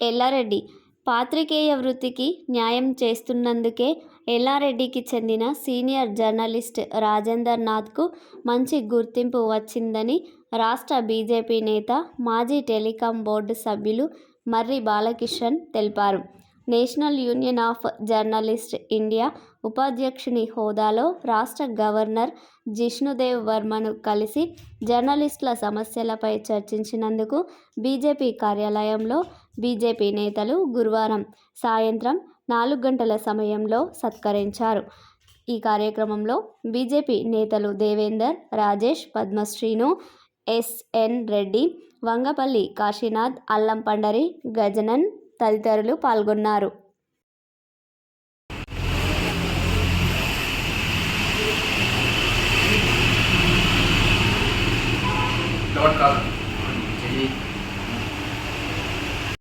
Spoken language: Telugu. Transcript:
ఎల్లారెడ్డి. పాత్రికేయ వృత్తికి న్యాయం చేస్తున్నందుకే ఎల్లారెడ్డికి చెందిన సీనియర్ జర్నలిస్ట్ రాజేందర్ నాథ్కు మంచి గుర్తింపు వచ్చిందని రాష్ట్ర బీజేపీ నేత మాజీ టెలికాం బోర్డు సభ్యులు మర్రి బాలకిషన్ తెలిపారు. National union of journalist India ఉపాధ్యక్షుని హోదాలో రాష్ట్ర గవర్నర్ జిష్ణుదేవ్ వర్మను కలిసి జర్నలిస్టుల సమస్యలపై చర్చించినందుకు బీజేపీ కార్యాలయంలో బీజేపీ నేతలు గురువారం సాయంత్రం నాలుగు గంటల సమయంలో సత్కరించారు. ఈ కార్యక్రమంలో బీజేపీ నేతలు దేవేందర్ రాజేష్ పద్మశ్రీను ఎస్ఎన్ రెడ్డి వంగపల్లి కాశీనాథ్ అల్లం పండరి గజనన్ తదితరులు పాల్గొన్నారు. కాదు